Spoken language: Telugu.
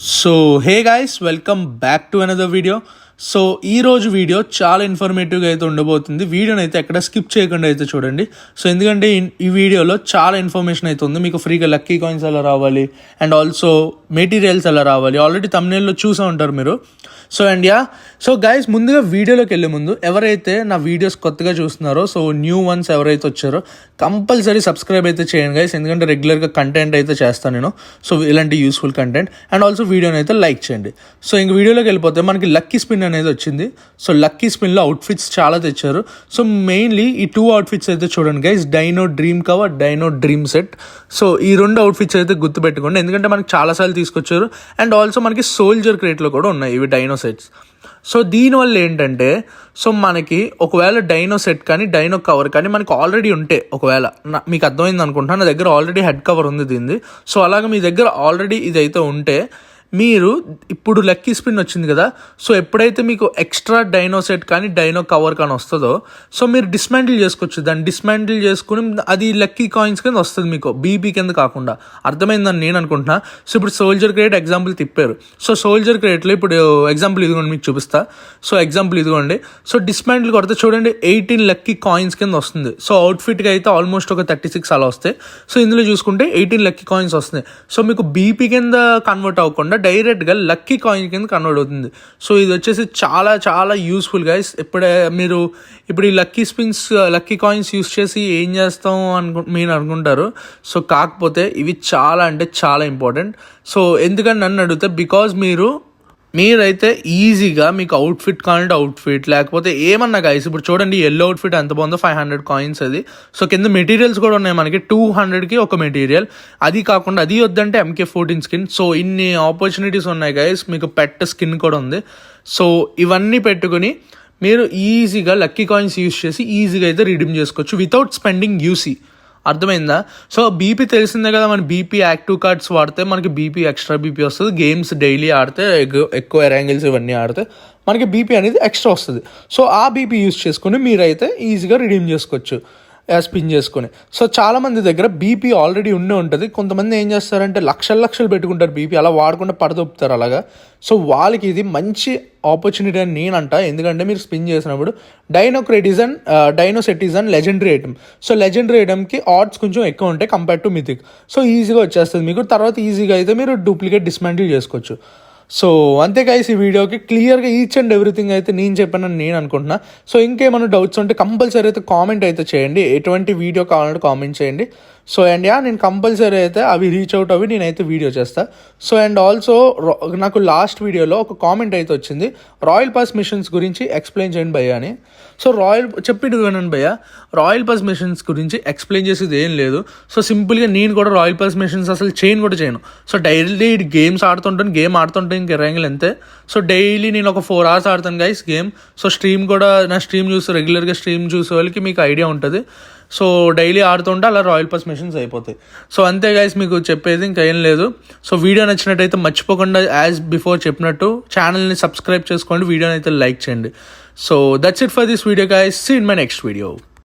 So hey guys welcome back to another video so ఈ రోజు వీడియో చాలా ఇన్ఫర్మేటివ్గా అయితే ఉండబోతుంది. వీడియోని అయితే ఎక్కడ స్కిప్ చేయకుండా అయితే చూడండి. సో ఎందుకంటే ఈ- వీడియోలో చాలా ఇన్ఫర్మేషన్ అయితే ఉంది. మీకు ఫ్రీగా లక్కీ కాయిన్స్ ఎలా రావాలి. అండ్ ఆల్సో మెటీరియల్స్ ఎలా రావాలి. ఆల్రెడీ తమ్నేల్లో చూసే ఉంటారు మీరు. So and ya so guys ముందుగా వీడియోలోకి వెళ్ళే ముందు ఎవరైతే నా వీడియోస్ కొత్తగా చూస్తున్నారో సో న్యూ వన్స్ ఎవరైతే వచ్చారో కంపల్సరీ సబ్స్క్రైబ్ అయితే చేయండి గైస్ ఎందుకంటే రెగ్యులర్గా కంటెంట్ అయితే చేస్తాను నేను. సో ఇలాంటి యూస్ఫుల్ కంటెంట్ అండ్ ఆల్సో వీడియోని అయితే లైక్ చేయండి. సో ఇంక వీడియోలోకి వెళ్ళిపోతే మనకి లక్కీ స్పిన్ అనేది వచ్చింది. సో లక్కీ స్పిన్లో అవుట్ఫిట్స్ చాలా తెచ్చారు. సో మెయిన్లీ ఈ టూ అవుట్ఫిట్స్ అయితే చూడండి guys dino dream cover dino dream set so ఈ రెండు అవుట్ఫిట్స్ అయితే గుర్తుపెట్టుకోండి. ఎందుకంటే మనకి చాలాసార్లు తీసుకొచ్చారు. అండ్ ఆల్సో మనకి సోల్జర్ క్రేట్లో కూడా ఉన్నాయి ఇవి డైనో డైనోసెట్స్ సో దీనివల్ల ఏంటంటే సో మనకి ఒకవేళ డైనో సెట్ కానీ డైనో కవర్ కానీ మనకి ఆల్రెడీ ఉంటే ఒకవేళ నా- మీకు అర్థమైంది అనుకుంటున్నా నా దగ్గర ఆల్రెడీ హెడ్ కవర్ ఉంది దీనిది. సో అలాగే మీ దగ్గర ఆల్రెడీ ఇదైతే ఉంటే మీరు ఇప్పుడు లక్కీ స్పిన్ వచ్చింది కదా సో ఎప్పుడైతే మీకు ఎక్స్ట్రా డైనో సెట్ కానీ డైనో కవర్ కానీ వస్తుందో సో మీరు డిస్మాంటిల్ చేసుకోవచ్చు. దాన్ని డిస్మాంటిల్ చేసుకుని అది లక్కీ కాయిన్స్ కింద వస్తుంది మీకు బీపీ కింద కాకుండా. అర్థమైందని నేను అనుకుంటున్నా. సో ఇప్పుడు సోల్జర్ క్రేట్ ఎగ్జాంపుల్ తిప్పారు. సో సోల్జర్ క్రేట్లో ఇప్పుడు ఎగ్జాంపుల్ ఇదిగోండి మీకు చూపిస్తా. సో ఎగ్జాంపుల్ ఇదిగోండి. సో డిస్మాంటిల్ కొడితే చూడండి ఎయిటీన్ లక్కీ కాయిన్స్ కింద వస్తుంది. సో అవుట్ఫిట్కి అయితే ఆల్మోస్ట్ ఒక థర్టీ సిక్స్ అలా వస్తాయి. సో ఇందులో చూసుకుంటే ఎయిటీన్ లక్కీ కాయిన్స్ వస్తున్నాయి. సో మీకు బీపీ కింద కన్వర్ట్ అవ్వకుండా డైరెక్ట్గా లక్కీ కాయిన్ కింద కన్వర్ట్ అవుతుంది. సో ఇది వచ్చేసి చాలా చాలా యూస్ఫుల్ గైస్. ఇప్పుడే మీరు ఇప్పుడు ఈ lucky spins lucky coins use చేసి ఏం చేస్తాం అనుకు మీరు అనుకుంటారు. సో కాకపోతే ఇవి చాలా అంటే చాలా ఇంపార్టెంట్. సో ఎందుకని నన్ను అడిగితే బికాజ్ మీరు మీరైతే ఈజీగా మీకు అవుట్ఫిట్ కావాలంటే అవుట్ఫిట్ లేకపోతే ఏమన్నా గైస్ ఇప్పుడు చూడండి ఎల్లో అవుట్ఫిట్ ఎంత బాగుందో ఫైవ్ హండ్రెడ్ కాయిన్స్ అది. సో కింద మెటీరియల్స్ కూడా ఉన్నాయి మనకి టూ హండ్రెడ్కి ఒక మెటీరియల్ అది కాకుండా అది వద్దంటే ఎంకే ఫోర్టీన్ స్కిన్ సో ఇన్ని ఆపర్చునిటీస్ ఉన్నాయి గైస్ మీకు పెట్ స్కిన్ కూడా ఉంది. సో ఇవన్నీ పెట్టుకుని మీరు ఈజీగా లక్కీ కాయిన్స్ యూస్ చేసి ఈజీగా అయితే రిడీమ్ చేసుకోవచ్చు వితౌట్ స్పెండింగ్ యూసీ అర్థమైందా? సో బీపీ తెలిసిందే కదా మన బీపీ యాక్టివ్ కార్డ్స్ వాడితే మనకి బీపీ ఎక్స్ట్రా బీపీ వస్తుంది. గేమ్స్ డైలీ ఆడితే ఎగ్- ఎక్కువ ఎరాంగిల్స్ ఇవన్నీ ఆడితే మనకి బీపీ అనేది ఎక్స్ట్రా వస్తుంది. సో ఆ బీపీ యూస్ చేసుకుని మీరైతే ఈజీగా రిడీమ్ చేసుకోవచ్చు. స్పిన్ చేసుకొని. సో చాలామంది దగ్గర బీపీ ఆల్రెడీ ఉండే ఉంటుంది. కొంతమంది ఏం చేస్తారంటే లక్షలు లక్షలు పెట్టుకుంటారు బీపీ అలా వాడకుండా పడదొప్పుతారు అలాగా. సో వాళ్ళకి ఇది మంచి ఆపర్చునిటీ అని నేను అంట ఎందుకంటే మీరు స్పిన్ చేసినప్పుడు డైనోక్రెటిజన్ డైనోసెటిజన్ లెజెండరీ ఐటమ్ సో లెజెండరీ ఐటమ్కి ఆర్డ్స్ కొంచెం ఎక్కువ ఉంటాయి కంపేర్ టు మిథిక్ సో ఈజీగా వచ్చేస్తుంది. మీకు తర్వాత ఈజీగా అయితే మీరు డూప్లికేట్ డిస్మాంటిల్ చేసుకోవచ్చు. సో అంతే గైస్ ఈ వీడియోకి క్లియర్గా ఈచ్ అండ్ ఎవ్రీథింగ్ అయితే నేను చెప్పానని నేను అనుకుంటున్నా. సో ఇంకేమైనా డౌట్స్ ఉంటే కంపల్సరీ అయితే కామెంట్ అయితే చేయండి. ఎటువంటి వీడియో కావాలంటే కామెంట్ చేయండి. సో అండ్ యా నేను కంపల్సరీ అయితే అవి రీచ్ అవుట్ అవి నేనైతే వీడియో చేస్తాను సో అండ్ ఆల్సో నాకు లాస్ట్ వీడియోలో ఒక కామెంట్ అయితే వచ్చింది. రాయల్ పాస్ మిషన్స్ గురించి ఎక్స్ప్లెయిన్ చేయండి భయ్య అని. సో రాయల్ చెప్పిడు వినండి భయ్య. రాయల్ పాస్ మిషన్స్ గురించి ఎక్స్ప్లెయిన్ చేసేది ఏం లేదు. సో సింపుల్గా నేను కూడా రాయల్ పాస్ మిషన్స్ అసలు చేయను కూడా చేయను. సో డైలీ గేమ్స్ ఆడుతుంటాను గేమ్ ఆడుతుంటే ఇంక ర్యాంగిల్ అంతే. సో డైలీ నేను ఒక ఫోర్ అవర్స్ ఆడతాను గైస్ గేమ్ సో స్ట్రీమ్ కూడా నా స్ట్రీమ్ చూసి రెగ్యులర్గా స్ట్రీమ్ చూసే వాళ్ళకి మీకు ఐడియా ఉంటుంది. సో డైలీ ఆడుతుంటే అలా రాయల్ పాస్ మిషన్స్ అయిపోతాయి. సో అంతే గైస్ మీకు చెప్పేది ఇంకా ఏం లేదు. సో వీడియో నచ్చినట్టయితే మర్చిపోకుండా యాజ్ బిఫోర్ చెప్పినట్టు ఛానల్ని సబ్స్క్రైబ్ చేసుకోండి వీడియోని అయితే లైక్ చేయండి. So that's it for this video guys see in my next video